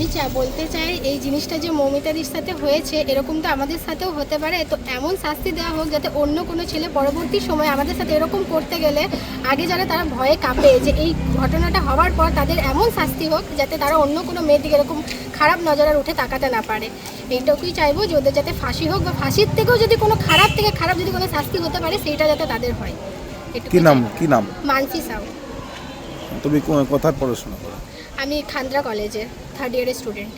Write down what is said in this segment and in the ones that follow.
আমি চা বলতে চাই এই জিনিসটা যে মৌমিতাদির সাথে হয়েছে এরকম তো আমাদের সাথেও হতে পারে। তো এমন শাস্তি দেওয়া হোক যাতে অন্য কোনো ছেলে পরবর্তী সময় আমাদের সাথে এরকম করতে গেলে আগে যারা তারা ভয়ে কাঁপে যে এই ঘটনাটা হওয়ার পর তাদের এমন শাস্তি হোক যাতে তারা অন্য কোনো মেয়ের দিকে এরকম খারাপ নজরে উঠে তাকাতে না পারে। এইটুকুই চাইব যে ওদের যাতে ফাঁসি হোক বা ফাঁসির থেকেও যদি কোনো খারাপ থেকে খারাপ যদি কোনো শাস্তি হতে পারে সেইটা যাতে তাদের হয়। কি নাম? কি নাম? মানসি সাউ তুমি কোথায় পড়াশোনা করো? আমি খান্দ্রা কলেজে থার্ড ইয়ারের স্টুডেন্ট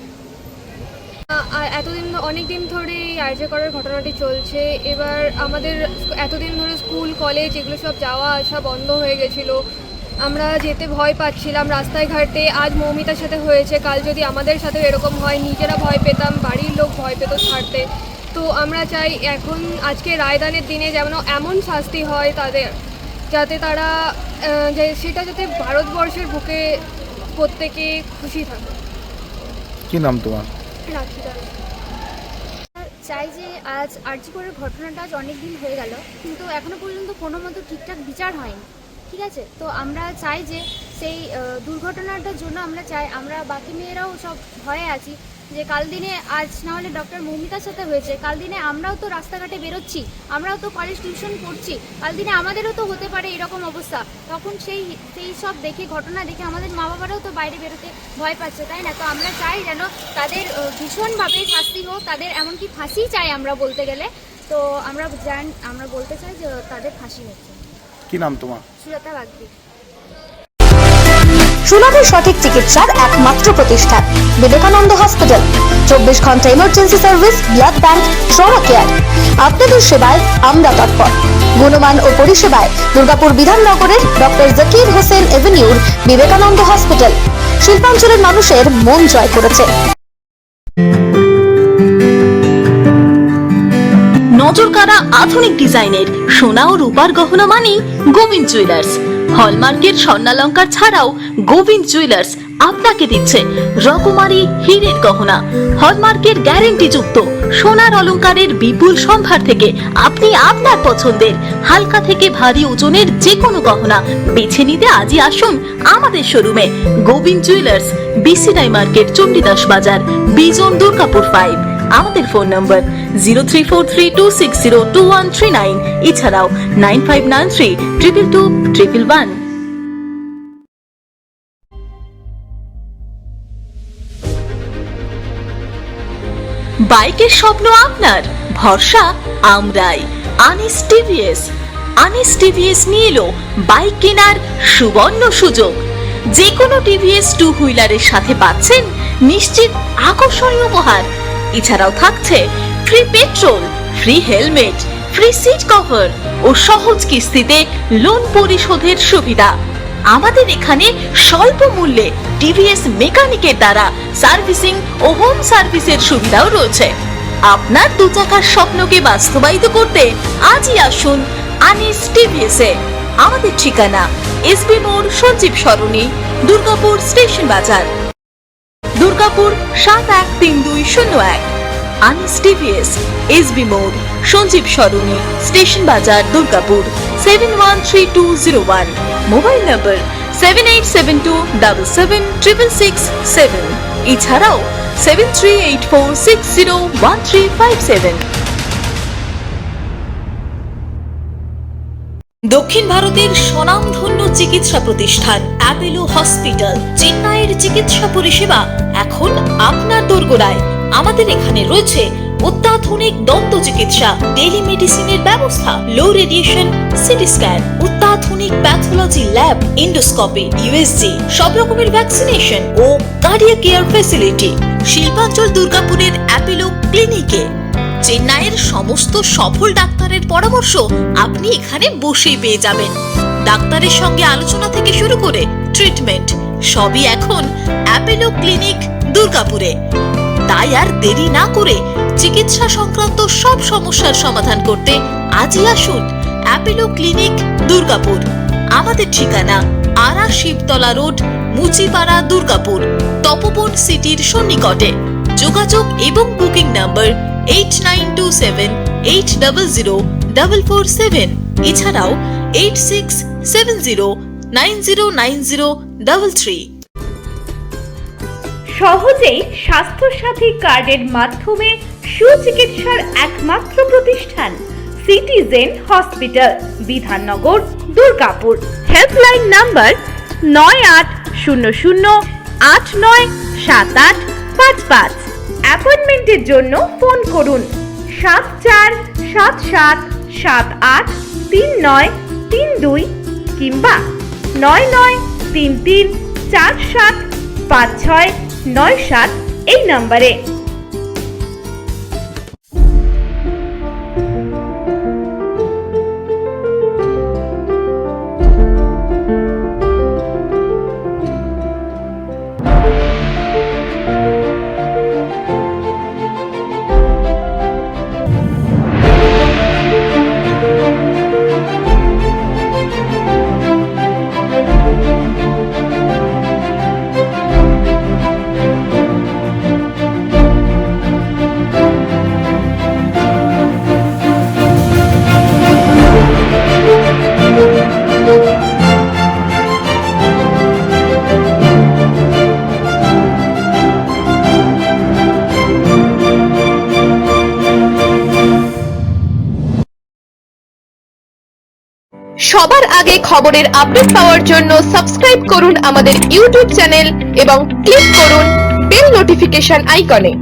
আর এতদিন অনেক দিন ধরে এই আর্য করার ঘটনাটি চলছে। এবার আমাদের এতদিন ধরে স্কুল, কলেজ, এগুলো সব যাওয়া, আসা বন্ধ হয়ে গেছিল। আমরা যেতে ভয় পাচ্ছিলাম রাস্তায় ঘাটে। আজ মৌমিতার সাথে হয়েছে। কাল যদি আমাদের সাথে এরকম হয়, নিজেরা ভয় পেতাম, বাড়ির লোক ভয় পেত ছাড়তে। তো আমরা চাই এখন আজকে রায়দানের দিনে যেমন এমন শাস্তি হয় তাদের, যাতে তারা সেটা যাতে ভারতবর্ষের বুকে প্রত্যেকে খুশি থাকো। কি নাম তোমার? রাখি চাই যে আজ আর্যিকরের ঘটনাটা আজ অনেক দিন হয়ে গেল কিন্তু এখনও পর্যন্ত কোনো মতো ঠিকঠাক বিচার হয়নি ঠিক আছে? তো আমরা চাই যে সেই দুর্ঘটনাটার জন্য আমরা চাই আমরা বাকি মেয়েরাও সব ভয়ে আছি যে কাল দিনে আজ না হলে ডক্টর মৌমিতার সাথে হয়েছে। কাল দিনে আমরাও তো রাস্তাঘাটে বেরোচ্ছি আমরাও তো কলেজ টিউশন পড়ছি কাল দিনে আমাদেরও তো হতে পারে এরকম অবস্থা। তখন সেই সেই সব দেখে ঘটনা দেখে আমাদের মা বাবারাও তো বাইরে বেরোতে ভয় পাচ্ছে তাই না? তো আমরা চাই যেন তাদের ভীষণভাবে শাস্তি হোক তাদের এমনকি ফাঁসি চাই আমরা বলতে গেলে। তো আমরা জান আমরা বলতে চাই যে তাদের ফাঁসি হচ্ছে। কি নাম তোমার? সুজাতা বাগদি। ও সঠিক চিকিৎসার একমাত্র প্রতিষ্ঠান, বিবেকানন্দ হসপিটাল। চব্বিশ ঘণ্টা emergency service blood bank trauma care আপনাদের সেবায় আমরা তৎপর। গুণমান ও পরিষেবায় দুর্গাপুর বিধাননগরের ডক্টর জাকির হোসেন এভিনিউর বিবেকানন্দ হসপিটাল। শিল্পাঞ্চলের মানুষের মন জয় করেছে। নজরকাড়া আধুনিক ডিজাইনের সোনা ও রূপার গহনা মানেই গোবিন্দ জুয়েলার্স হলমার্কের স্বর্ণালঙ্কার ছাড়াও গোবিন্দ জুয়েলার্স আপনাকে দিচ্ছে রকমারি হীরের গহনা। হলমার্কের গ্যারেন্টি যুক্ত সোনার অলংকারের বিপুল সম্ভার থেকে আপনি আপনার পছন্দের হালকা থেকে ভারী ওজনের যে কোনো গহনা বেছে নিতে আজই আসুন আমাদের শোরুমে। গোবিন্দ জুয়েলার্স বিসিডাই মার্কেট চণ্ডীদাস বাজার বিজন দুর্গাপুর ফাইভ আমাদের phone number zero three four three two six zero two one three nine, এছাড়াও nine five nine three triple two triple one. বাইকের স্বপ্ন আপনার, ভরসা আমরাই। আনিস টিভিএস আনিস টিভিএস নিয়ে এলো বাইক কেনার সুবর্ণ সুযোগ। যে কোনো টিভিএস টু হুইলারের সাথে পাচ্ছেন নিশ্চিত আকর্ষণীয় উপহার। এছাড়াও থাকছে free petrol free helmet free seat cover ও সহজ কিস্তিতে লোন পরিশোধের সুবিধা। আমাদের এখানে স্বল্প মূল্যে টিভিএস মেকানিকের দ্বারা সার্ভিসিং ও হোম সার্ভিসের সুবিধাও রয়েছে। আপনার দু চাকার স্বপ্নকে বাস্তবায়িত করতে আজই আসুন আনিস টিভিএস আমাদের ঠিকানা এসবি মোড় সঞ্জীব সরণি, দুর্গাপুর স্টেশন বাজার। দুর্গাপুর সাত এক তিন দুই শূন্য এক। আনিস টিভিএস এস বি মোড়, সঞ্জীব সরণি, স্টেশন বাজার Durgapur, seven one three two zero one. Mobile number seven eight seven two double seven triple six seven. এছাড়াও seven three eight four six zero one three five seven. দক্ষিণ ভারতের স্বনামধন্য চিকিৎসা প্রতিষ্ঠান Apollo hospital, চেন্নাইয়ের চিকিৎসা পরিষেবা এখন আপনার দোরগোড়ায়। আমাদের এখানে রয়েছে অত্যাধুনিক দন্ত চিকিৎসা টেলিমেডিসিনের ব্যবস্থা লো রেডিয়েশন সিটি স্ক্যান অত্যাধুনিক প্যাথোলজি ল্যাব ইন্ডোস্কপি ইউএসজি সব রকমের ভ্যাকসিনেশন ও কার্ডিয়া কেয়ার ফেসিলিটি শিল্পাঞ্চল দুর্গাপুরের অ্যাপেলো ক্লিনিকে চেন্নাইয়ের সমস্ত সফল ডাক্তারের পরামর্শ আপনি এখানে বসেই পেয়ে যাবেন। ডাক্তারের সঙ্গে আলোচনা থেকে শুরু করে ট্রিটমেন্ট, সবই এখন অ্যাপেলো ক্লিনিক দুর্গাপুরে। তাই আর দেরি না করে চিকিৎসা সংক্রান্ত সব সমস্যার সমাধান করতে আজই আসুন অ্যাপেলো ক্লিনিক দুর্গাপুর। আমাদের ঠিকানা আরা শিবতলা রোড, মুচিপাড়া দুর্গাপুর, তপবন সিটির সন্নিকটে। যোগাযোগ এবং booking number eight nine two seven eight double zero double four seven এছাড়াও eight six seven zero nine zero nine zero double three সহজেই স্বাস্থ্যসাথী কার্ডের মাধ্যমে সুচিকিৎসার একমাত্র প্রতিষ্ঠান, citizen hospital, Bidhannagar, Durgapur. Helpline number নয় আট শূন্য শূন্য, আট নয় সাত আট পাঁচ পাঁচ। অ্যাপয়েন্টমেন্টের জন্য ফোন করুন সাত চার সাত সাত সাত আট তিন নয় তিন দুই কিংবা নয় নয় তিন তিন চার সাত পাঁচ ছয় নয় সাত এই নম্বরে। সবার আগে খবরের আপডেট পাওয়ার জন্য সাবস্ক্রাইব করুন আমাদের ইউটিউব চ্যানেল এবং ক্লিক করুন বেল নোটিফিকেশন আইকনে।